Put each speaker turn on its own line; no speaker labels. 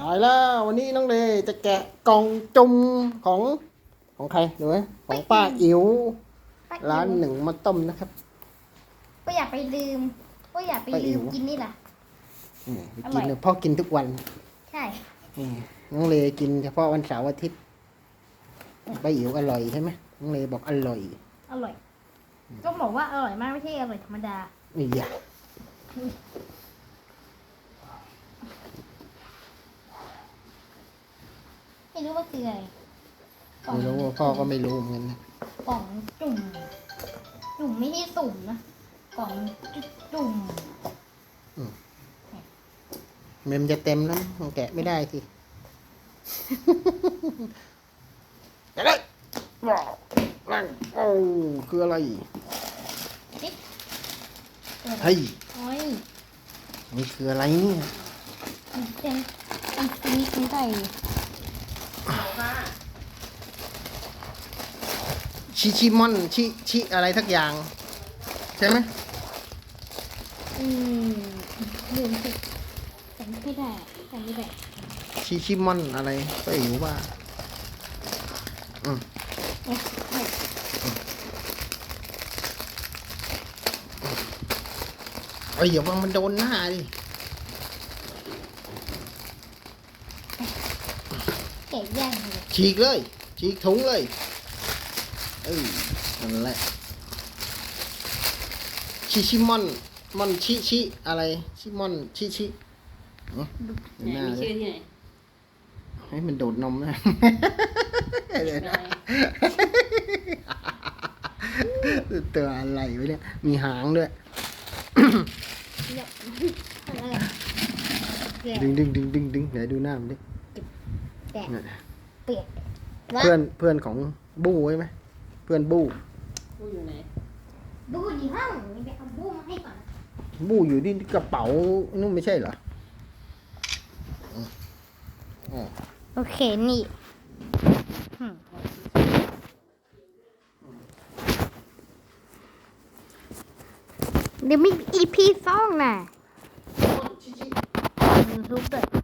ตายแล้ววันนี้น้องเลจะแกะกล่องจุ่มของของใครดูไหมของป้าอิ๋ว
ป้
ร้าน
อิ๋ว
หนึ่งมาต้มนะครับ
ก็อย่าไปลืมก็อย่าไป
ป้าอิ๋
ลื
ว
มกินนี่ล่ะ
นี่ไป
อร่
กิ
อนย
เลยพ่อกินทุกวัน
ใช่
นี่น้องเลกินเฉพาะวันเสาร์อาทิตย์ป้าอิ๋วอร่อยใช่ไหมน้องเลบอกอร่อย
อร่อยต้องบอกว่าอร่อยมากไม่ใช่อร่อยธรรมดา
นี่อย่า
ไม่รู้ว่าคืออะไรกล่อง
ไม่รู้ว่าพ่อก็ไม่รู้เหมือนกันนะ
กล่องจุ่มจุ่มไม่ใช่สุ่มนะกล่องจุ่ม
เมมจะเต็มแล้วมันแกะไม่ได้สิแกะเลยว้าวนั่งโอ้คืออะไรเฮ้ย
โอ้ย
นี่คืออะไรเนี่ย
มันเป็นมันเป็นมีคุณไก่
ชิชิมอนชิชิอะไรทักอย่าง ใช่ไหม
อืมลืมสิจำไม่ได้จำไม่ได้
ชิชิมอนอะไรก็อยู่ว่าอืม
เอ๊ะเอ๊ะ
เอ้ยอย่าว่ามันโดนหน้าดิ
แกะแย่งเลย
ฉีกเลยฉีกถุงเลย เออนั่นแหละชิชิมอนมอนชิชิอะไร ชิมอนชิชิเอ้าดู
ไหน
หน้า
มี
เล
ชื่อยที่ไหน
ให้มันโดดนมนะเดี๋ยวนะตัวอะไรวะเนี่ย มีหางด้วย
เนี่ยอะไรแกะ
ดึงดึงดึงดึงดึงเดี๋ยวดูหน้ามันดิ
แกะ
เนี่ย
เปียกว่า
เพื่อนเพื่อนของบู้ใช่ไหมเพื่อนบู้
กูอยู่ไหน
ดูดีห้องนี่ไปเอาบูมมาให้ก่อน
บู้อยู่ที่กระเป๋านู่นไม่ใช่เหรออืมอ๋อ
โอเค นี่อืมเดี๋ยวมีอีพีสองน่ะยูทูบด้วย